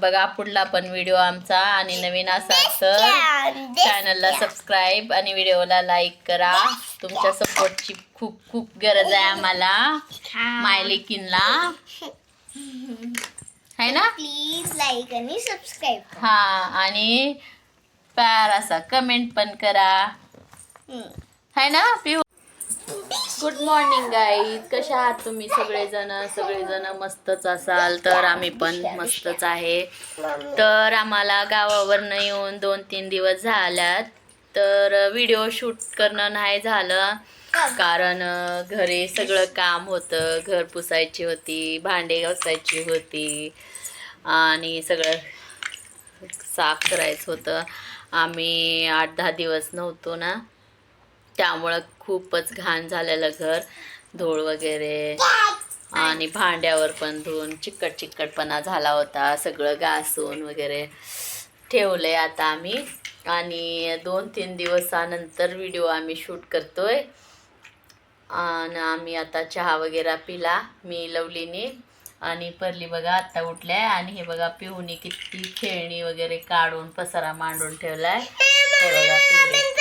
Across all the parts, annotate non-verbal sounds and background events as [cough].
बघा पुढला पण व्हिडिओ आमचा. आणि नवीन असाल तर चॅनलला सबस्क्राईब आणि व्हिडिओला लाईक करा. तुमच्या सपोर्टची खूप खूप गरज आहे आम्हाला. मायलेकीनला. है ना? प्लीज लाईक आणि सबस्क्राईब हा आणि प्यार असा कमेंट पण करा. है ना पिऊ? गुड मॉर्निंग गाईज कशा आहात तुम्ही सगळेजण? सगळेजण मस्तच असाल तर आम्ही पण मस्तच आहे. तर आम्हाला गावावरनं येऊन दोन तीन दिवस झाल्यात. तर व्हिडिओ शूट करणं नाही झालं. कारण घरी सगळं काम होतं. घर पुसायची होती भांडे घासायची होती. आणि सगळं साफ करायचं होतं. आम्ही आठ दहा दिवस नव्हतो ना. त्यामुळं खूपच घाण झालेलं घर धूळ वगैरे. आणि भांड्यावर पण धुवून चिकट चिकटपणा झाला होता सगळं घासून वगैरे ठेवलंय आता आम्ही. आणि दोन तीन दिवसानंतर व्हिडिओ आम्ही शूट करतोय. आणि आम्ही आता चहा वगैरे पिला मी लवलीने. आणि परली बघा आत्ता उठल्या आणि हे बघा पिऊनी किती खेळणी वगैरे काढून पसारा मांडून ठेवलाय. ते बघा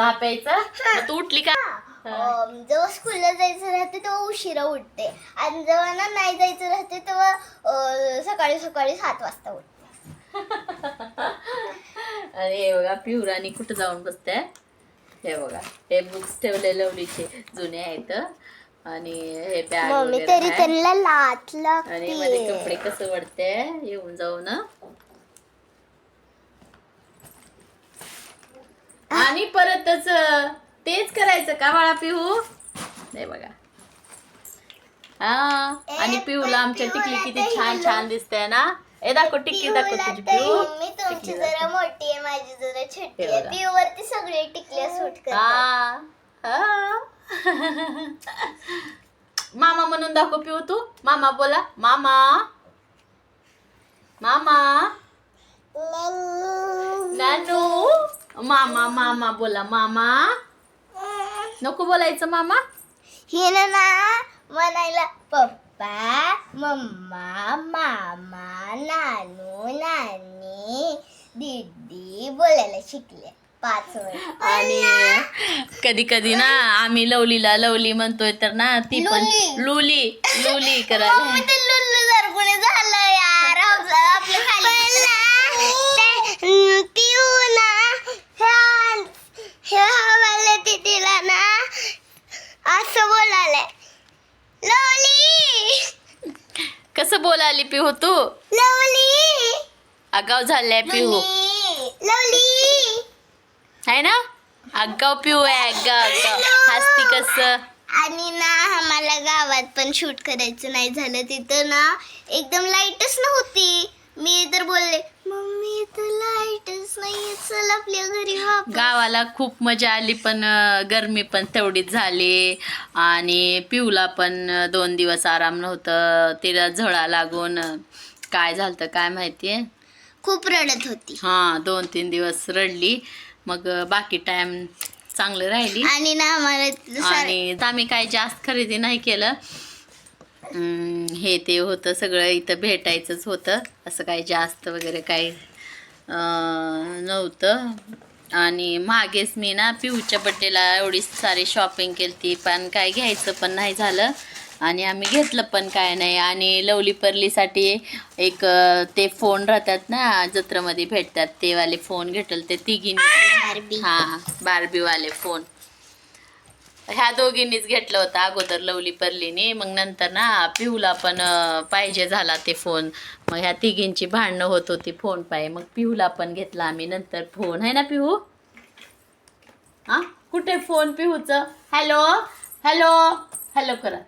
चहा प्यायचा मग तू उठली का? अं, जेव्हा स्कूलला जायचं राहते तेव्हा उशिरा उठते. आणि जेव्हा ना नाही जायचं राहते तेव्हा अं, सकाळी सकाळी सात वाजता उठते. [laughs] आणि हे बघा पिहुरानी कुठं जाऊन बसते? हे बघा हे बुक्स ठेवले लवलीचे जुने आहेत. आणि हे बॅग मम्मी वगैरे तरी आहे. त्यांना लात आणि मध्ये लागते. कपडे कसं वाटते येऊन जाऊन आणि परतच तेच करायचं का बाळा पिहू? नाही बघा. हा आणि पिहूला आमच्या टिकली किती छान छान दिसते ना? ए दाखव टिकली दाखव तुझी पिहू. मम्मी तुमची जरा. मोठी आहे माझी जरा छोटी आहे. पिऊ वरती सगळे टिकल्या सूट करतात. हा. हा. मामा म्हणून दाखव पिऊ तू. मामा बोला. मामा. मामा. नानू. मामा मामा बोला मामा. नको बोलायचं मामा. हिनं ना म्हणायला पप्पा मम्मा मामा नानू नानी दीदी बोलायला शिकले. पाच वर्ष आणि कधी कधी ना आम्ही लवलीला लवली म्हणतोय तर ना ती पण लुली. लुली मम्मी करायला. ते लुल्लू जरगुणे झालं यार. आपलं आपलं खाली पिऊ ना ह्या ह्या हवाले तिला ना असं बोलाले लवली बोलाली पिहू तू? लवली. आगाव झाल्या पिहू. लवली. आहे ना? आगाव पिऊ आहे आगाव आगाव. हसती कसं? आणि ना आम्हाला गावात पण शूट करायचं नाही झालं तिथं ना. एकदम लाईटच नव्हती. मी तर बोलले लाईटच नाही चल आपल्या घरी वापस." गावाला खूप मजा आली पण अं, गरमी पण तेवढीच झाली. आणि पिऊला पण अं, दोन दिवस आराम नव्हतं. तिला झळा लागून अं, काय झालं काय माहितीये? खूप रडत होती. हां दोन तीन दिवस रडली. मग अं, बाकी टाइम चांगलं राहिली. आणि ना आम्हाला सार- आणि आम्ही काही जास्त खरेदी नाही केलं. अं, हे ते होतं सगळं इथं भेटायचंच होतं. असं काही जास्त वगैरे काही नव्हतं. आणि मागेच मी ना पिऊच्या बड्डेला एवढी सारी शॉपिंग केली ती पण काय घ्यायचं पण नाही झालं. आणि आम्ही घेतलं पण काय नाही. आणि लवली परलीसाठी एक ते फोन राहतात ना जत्रेमध्ये भेटतात. ते वाले फोन घेतलं ते तिघींनी. हां बार्बीवाले फोन ह्या दोघींनीच घेतलं होतं अगोदर लवली परलीने. मग नंतर ना पिहूला पण पाहिजे झाला ते फोन. मग ह्या तिघींची भांडणं होत होती फोन पाय. मग पिहूला पण घेतला आम्ही नंतर फोन. आहे ना पिहू? हा? कुठे फोन पिहूचं? हॅलो? हॅलो? हॅलो करा.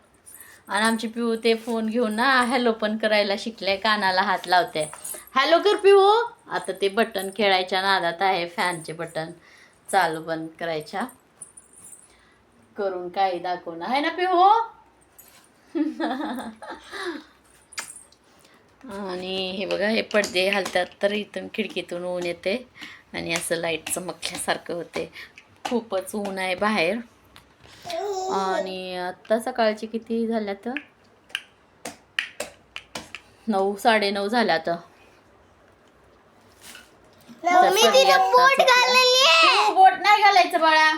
आणि आमची पिहू ते फोन घेऊन ना हॅलो पण करायला शिकले कानाला हात लावते हॅलो कर पिहू. आता ते बटन खेळायच्या नादात आहे फॅनचे बटन चालू बंद करायच्या. करून काही दाखवणं आहे ना पिहू आणि हे बघा हे पडदे हलतात तर इथून खिडकीतून ऊन येते आणि असं लाइट चमकल्यासारखं होते. खूपच ऊन आहे बाहेर. आणि आत्ता सकाळचे किती झाल्या तर नऊ साडेनऊ झाल्या आता मम्मी तिने बोट घाललेली आहे. बोट नाही घालायचं बाळा.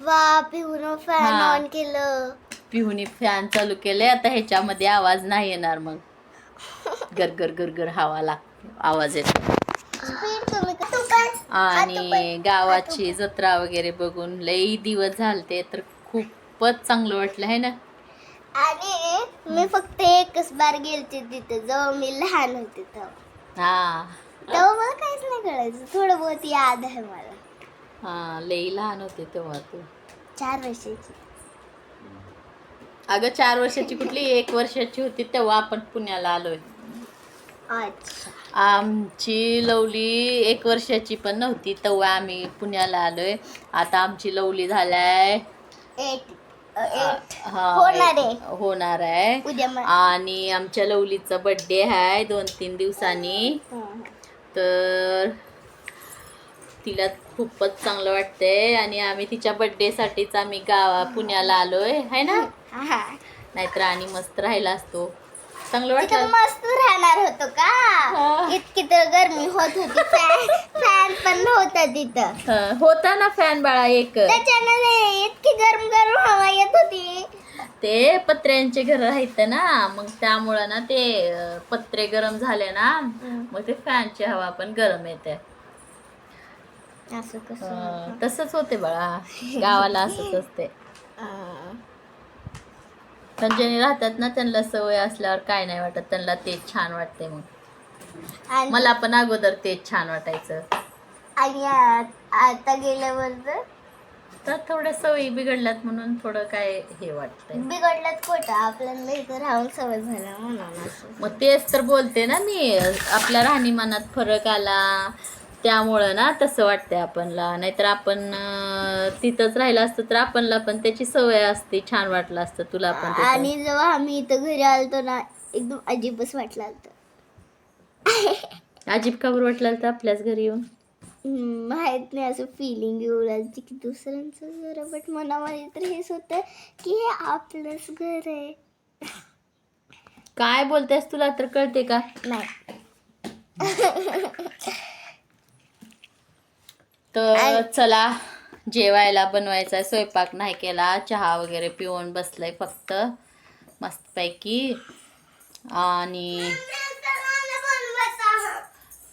वा पिऊन फॅन हा. ऑन केलं. पिहुनी फॅन चालू केले आता ह्याच्यामध्ये आवाज नाही येणार मग. गर गर गर गर हवा लाग आवाज येतो. स्पीड कमी कर. तू पण आणि गावाची जत्रा वगैरे बघून लई दिवस झालते तर खूपच चांगलं वाटलं आहे ना? आणि मी फक्त एकच बार गेलते तिथं जेव्हा मी लहान होते तेव्हा. हा. तेव्हा मला काहीच नाही कळायचं थोडं बहुत याद आहे मला. हा लई लहान होते तेव्हा तू. चार वर्षाची. अगं चार वर्षाची कुठली एक वर्षाची होती तेव्हा आपण पुण्याला आलोय. अच्छा. आमची लवली एक वर्षाची पण नव्हती तेव्हा आम्ही पुण्याला आलोय. आता आमची लवली झालाय. Eight eight. हा, होणार आहे. होणार आहे. उद्या म- आणि आमच्या लवलीचा बर्थडे आहे दोन तीन दिवसांनी. तर तिला खूपच चांगलं वाटतंय आणि आम्ही तिच्या बर्थडेसाठीच आम्ही गावा पुण्याला आलोय. है ना. नाहीतर आणि मस्त राहिला असतो. चांगलं तिथं वाटलं. मस्त राहणार होतो. का? इतकी तर गरमी होत होती. फॅन फॅन पण नव्हता तिथं. हं, होता ना फॅन बाळा एक. त्याच्यानं ते इतकी गरम गरम हवा येत होती. ते पत्र्यांचे घर आहेत ना मग त्यामुळं ना ते अं, पत्रे गरम झाले ना मग ते फॅनची हवा पण गरम येते. असं कसं अं, तसंच होते बाळा. गावाला असंच असते. [laughs] अं. ज्यांनी राहतात ना त्यांना सवय असल्यावर काय नाही वाटत. त्यांना तेच छान वाटते मग. आणि मला पण अगोदर तेच छान वाटायचं. आणि आ- आता गेल्यावर तर तर थोड्या सवयी बिघडल्यात म्हणून थोडं काय हे वाटतंय. बिघडलं खोटं आपल्याला इथं राहून सवय झाला म्हणून असं. मग तेच तर बोलते ना मी. आपल्या राहणीमानात फरक आला. त्यामुळं ना तसं वाटतंय आपणला. नाहीतर आपण तिथंच राहिलं असतं तर आपणला पण त्याची सवय असते. छान वाटलं असतं तुला पण. आणि जेव्हा आम्ही इथं घरी आलतो ना एकदम अजीबच वाटलं होतं अजिब का बरं वाटलं तर आपल्याच घरी येऊन? माहीत नाही असं फिलिंग येऊ लागली की दुसऱ्यांचं घर आहे बट मनामध्ये तर हेच होतं की हे आपलंच घर आहे. काय बोलतेस तुला तर कळते का? नाही. तर चला जेवायला बनवायचा स्वयंपाक नाही केला चहा वगैरे पिऊन बसलाय फक्त मस्तपैकी. आणि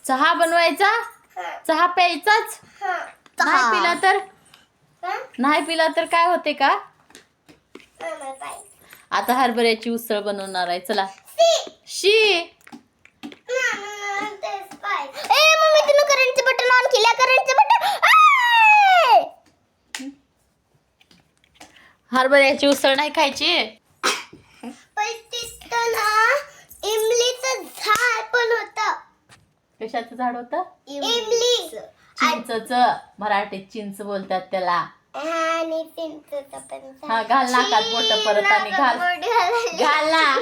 चहा बनवायचा? चहा प्यायचाच? नाही पिला तर? नाही पिला तर काय होते का? आता हरभऱ्याची उसळ बनवणार आहे चला. शी ए मम्मी तुम्ही करंटचं बटन ऑन केलं करंटचं बटन हरभऱ्याची उसळ नाही खायची? पण तिथं ना इमलीचं झाड पण होतं. कशाचं झाड होतं? इमली. चिंचच. मराठीत चिंच बोलतात त्याला. आणि चिंचचं पण झाड. हा घाल नाकात बोट परत आणि घाल. घाल ना.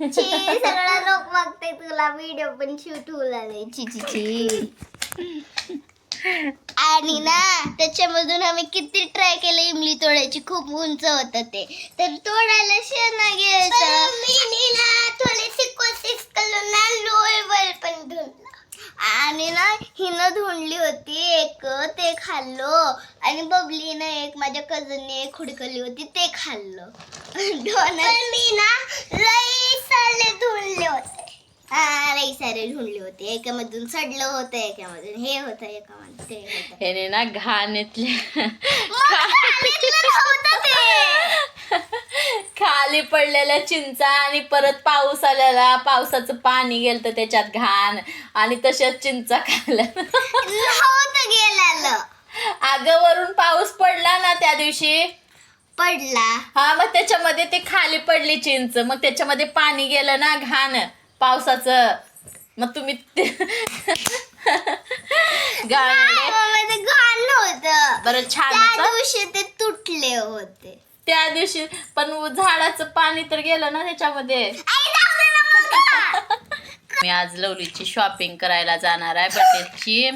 छी सगळा लोक बघते. तुला व्हिडिओ पण शूट होऊ छी छी छी आणि ना त्याच्यामधून आम्ही किती ट्राय केलं तोडायची खूप उंच होत ते. तर तोडायला शेणा घ्यायचं. थोडीशी कोशिश करून ना लोळवर पण धुंडला आणि ना हिनं धुंडली होती एक ते खाल्लो. आणि बबलीनं एक माझ्या कझनने एक हुडकली होती ते खाल्लं. दोन मी ना लई सारे धुंडले होते. एकामधून सडलं होतं एकामधून हे होतं एकामधून ते होतं. ह्याने ना घाणीतल्या खाली पडलेल्या चिंचा आणि परत पाऊस आलेला. पावसाचं पाणी गेलं त्याच्यात घाण. आणि तशाच चिंचा खाल्ल्या नव्हतं गेलेलं. अगं वरून पाऊस पडला ना त्या दिवशी? पडला. हा मग त्याच्यामध्ये ते खाली पडली चिंच. मग त्याच्यामध्ये पाणी गेलं ना घाण. पावसाचं. मग तुम्ही ते- गाणे बरं छान त्या होतं. दिवशी ते तुटले होते. त्या दिवशी पण झाडाचं पाणी तर गेलं ना त्याच्यामध्ये. [laughs] मी आज लवलीची शॉपिंग करायला जाणार आहे बर्थडेची